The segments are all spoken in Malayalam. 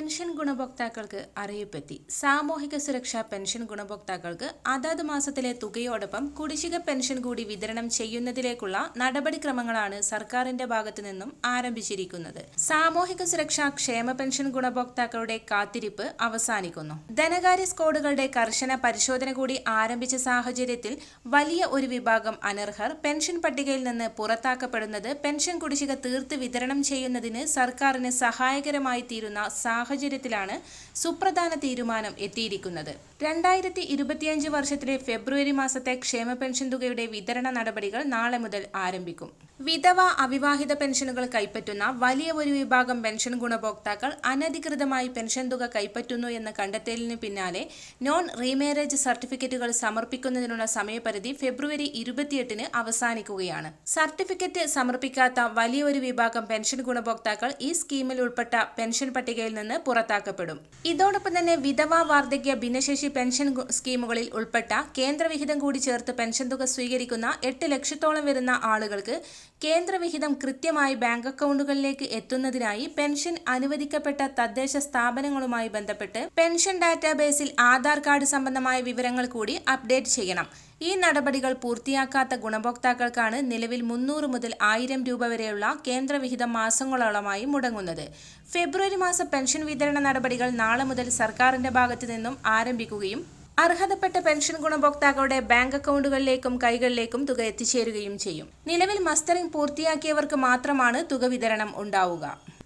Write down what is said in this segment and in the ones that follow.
പെൻഷൻ ഗുണഭോക്താക്കൾക്ക് അറിയിപ്പെത്തി. സാമൂഹിക സുരക്ഷാ പെൻഷൻ ഗുണഭോക്താക്കൾക്ക് അതാത് മാസത്തിലെ തുകയോടൊപ്പം കുടിശ്ശിക പെൻഷൻ കൂടി വിതരണം ചെയ്യുന്നതിലേക്കുള്ള നടപടിക്രമങ്ങളാണ് സർക്കാരിന്റെ ഭാഗത്തു നിന്നും ആരംഭിച്ചിരിക്കുന്നത്. സാമൂഹിക സുരക്ഷാ ക്ഷേമ പെൻഷൻ ഗുണഭോക്താക്കളുടെ കാത്തിരിപ്പ് അവസാനിക്കുന്നു. ധനകാര്യ സ്കോഡുകളുടെ കർശന പരിശോധന കൂടി ആരംഭിച്ച സാഹചര്യത്തിൽ വലിയ ഒരു വിഭാഗം അനർഹർ പെൻഷൻ പട്ടികയിൽ നിന്ന് പുറത്താക്കപ്പെടുന്നത് പെൻഷൻ കുടിശ്ശിക തീർത്ത് വിതരണം ചെയ്യുന്നതിന് സർക്കാരിന് സഹായകരമായി തീരുന്ന സാഹചര്യത്തിലാണ് സുപ്രധാന തീരുമാനം എത്തിയിരിക്കുന്നത്. രണ്ടായിരത്തി ഇരുപത്തിയഞ്ച് വർഷത്തിലെ ഫെബ്രുവരി മാസത്തെ ക്ഷേമ പെൻഷൻ തുകയുടെ വിതരണ നടപടികൾ നാളെ മുതൽ ആരംഭിക്കും. വിധവ അവിവാഹിത പെൻഷനുകൾ കൈപ്പറ്റുന്ന വലിയ ഒരു വിഭാഗം പെൻഷൻ ഗുണഭോക്താക്കൾ അനധികൃതമായി പെൻഷൻ തുക കൈപ്പറ്റുന്നു എന്ന കണ്ടെത്തലിന് പിന്നാലെ നോൺ റീമാരേജ് സർട്ടിഫിക്കറ്റുകൾ സമർപ്പിക്കുന്നതിനുള്ള സമയപരിധി ഫെബ്രുവരി ഇരുപത്തിയെട്ടിന് അവസാനിക്കുകയാണ്. സർട്ടിഫിക്കറ്റ് സമർപ്പിക്കാത്ത വലിയ ഒരു വിഭാഗം പെൻഷൻ ഗുണഭോക്താക്കൾ ഈ സ്കീമിൽ ഉൾപ്പെട്ട പെൻഷൻ പട്ടികയിൽ നിന്ന് പുറത്താക്കപ്പെടും. ഇതോടൊപ്പം തന്നെ വിധവ വാർദ്ധക്യ ഭിന്നശേഷി പെൻഷൻ സ്കീമുകളിൽ ഉൾപ്പെട്ട കേന്ദ്രവിഹിതം കൂടി ചേർത്ത് പെൻഷൻ തുക സ്വീകരിക്കുന്ന എട്ട് ലക്ഷത്തോളം വരുന്ന ആളുകൾക്ക് കേന്ദ്രവിഹിതം കൃത്യമായി ബാങ്ക് അക്കൗണ്ടുകളിലേക്ക് എത്തുന്നതിനായി പെൻഷൻ അനുവദിക്കപ്പെട്ട തദ്ദേശ സ്ഥാപനങ്ങളുമായി ബന്ധപ്പെട്ട് പെൻഷൻ ഡാറ്റാബേസിൽ ആധാർ കാർഡ് സംബന്ധമായ വിവരങ്ങൾ കൂടി അപ്ഡേറ്റ് ചെയ്യണം. ഈ നടപടികൾ പൂർത്തിയാക്കാത്ത ഗുണഭോക്താക്കൾക്കാണ് നിലവിൽ മുന്നൂറ് മുതൽ ആയിരം രൂപ വരെയുള്ള കേന്ദ്രവിഹിതം മാസങ്ങളോളമായി മുടങ്ങുന്നത്. ഫെബ്രുവരി മാസ പെൻഷൻ വിതരണ നടപടികൾ നാളെ മുതൽ സർക്കാരിന്റെ ഭാഗത്തു നിന്നും ആരംഭിക്കുകയും അർഹതപ്പെട്ട പെൻഷൻ ഗുണഭോക്താക്കളുടെ ബാങ്ക് അക്കൗണ്ടുകളിലേക്കും കൈകളിലേക്കും തുക എത്തിച്ചേരുകയും ചെയ്യും. നിലവിൽ മസ്റ്ററിംഗ് പൂർത്തിയാക്കിയവർക്ക് മാത്രമാണ് തുക വിതരണം ഉണ്ടാവുക.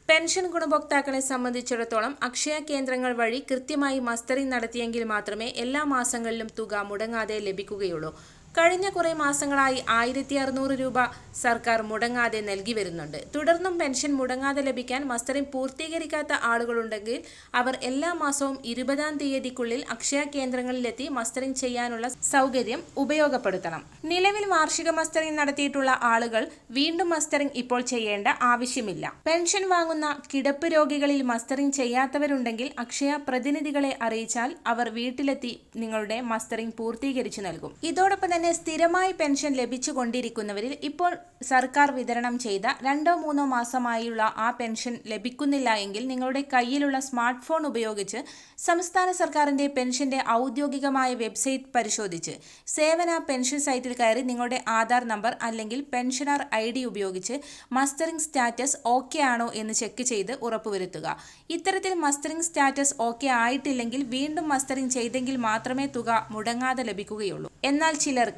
പെൻഷൻ ഗുണഭോക്താക്കളെ സംബന്ധിച്ചിടത്തോളം അക്ഷയ കേന്ദ്രങ്ങൾ വഴി കൃത്യമായി മസ്റ്ററിംഗ് നടത്തിയെങ്കിൽ മാത്രമേ എല്ലാ മാസങ്ങളിലും തുക മുടങ്ങാതെ ലഭിക്കുകയുള്ളൂ. കഴിഞ്ഞ കുറേ മാസങ്ങളായി ആയിരത്തി അറുന്നൂറ് രൂപ സർക്കാർ മുടങ്ങാതെ നൽകി വരുന്നുണ്ട്. തുടർന്നും പെൻഷൻ മുടങ്ങാതെ ലഭിക്കാൻ മസ്റ്ററിംഗ് പൂർത്തീകരിക്കാത്ത ആളുകളുണ്ടെങ്കിൽ അവർ എല്ലാ മാസവും ഇരുപതാം തീയതിക്കുള്ളിൽ അക്ഷയ കേന്ദ്രങ്ങളിലെത്തി മസ്റ്ററിംഗ് ചെയ്യാനുള്ള സൗകര്യം ഉപയോഗപ്പെടുത്തണം. നിലവിൽ വാർഷിക മസ്റ്ററിംഗ് നടത്തിയിട്ടുള്ള ആളുകൾ വീണ്ടും മസ്റ്ററിംഗ് ഇപ്പോൾ ചെയ്യേണ്ട ആവശ്യമില്ല. പെൻഷൻ വാങ്ങുന്ന കിടപ്പ് രോഗികളിൽ മസ്റ്ററിംഗ് ചെയ്യാത്തവരുണ്ടെങ്കിൽ അക്ഷയ പ്രതിനിധികളെ അറിയിച്ചാൽ അവർ വീട്ടിലെത്തി നിങ്ങളുടെ മസ്റ്ററിംഗ് പൂർത്തീകരിച്ചു നൽകും. ഇതോടൊപ്പം തന്നെ സ്ഥിരമായി പെൻഷൻ ലഭിച്ചുകൊണ്ടിരിക്കുന്നവരിൽ ഇപ്പോൾ സർക്കാർ വിതരണം ചെയ്ത രണ്ടോ മൂന്നോ മാസമായുള്ള ആ പെൻഷൻ ലഭിക്കുന്നില്ല എങ്കിൽ നിങ്ങളുടെ കയ്യിലുള്ള സ്മാർട്ട് ഫോൺ ഉപയോഗിച്ച് സംസ്ഥാന സർക്കാരിന്റെ പെൻഷന്റെ ഔദ്യോഗികമായ വെബ്സൈറ്റ് പരിശോധിച്ച് സേവന പെൻഷൻ സൈറ്റിൽ കയറി നിങ്ങളുടെ ആധാർ നമ്പർ അല്ലെങ്കിൽ പെൻഷനർ ഐ ഡി ഉപയോഗിച്ച് മസ്റ്ററിംഗ് സ്റ്റാറ്റസ് ഓക്കെ ആണോ എന്ന് ചെക്ക് ചെയ്ത് ഉറപ്പുവരുത്തുക. ഇത്തരത്തിൽ മസ്റ്ററിംഗ് സ്റ്റാറ്റസ് ഓക്കെ ആയിട്ടില്ലെങ്കിൽ വീണ്ടും മസ്റ്ററിംഗ് ചെയ്തെങ്കിൽ മാത്രമേ തുക മുടങ്ങാതെ ലഭിക്കുകയുള്ളൂ. എന്നാൽ ചിലർക്ക്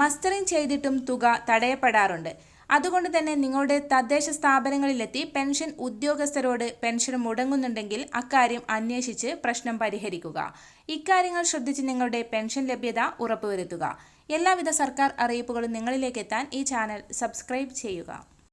മസ്റ്ററിംഗ് ചെയ്തിട്ടും തുക തടയപ്പെടാറുണ്ട്. അതുകൊണ്ട് തന്നെ നിങ്ങളുടെ തദ്ദേശ സ്ഥാപനങ്ങളിലെത്തി പെൻഷൻ ഉദ്യോഗസ്ഥരോട് പെൻഷൻ മുടങ്ങുന്നുണ്ടെങ്കിൽ അക്കാര്യം അന്വേഷിച്ച് പ്രശ്നം പരിഹരിക്കുക. ഇക്കാര്യങ്ങൾ ശ്രദ്ധിച്ച് നിങ്ങളുടെ പെൻഷൻ ലഭ്യത ഉറപ്പുവരുത്തുക. എല്ലാവിധ സർക്കാർ അറിയിപ്പുകളും നിങ്ങളിലേക്ക് എത്താൻ ഈ ചാനൽ സബ്സ്ക്രൈബ് ചെയ്യുക.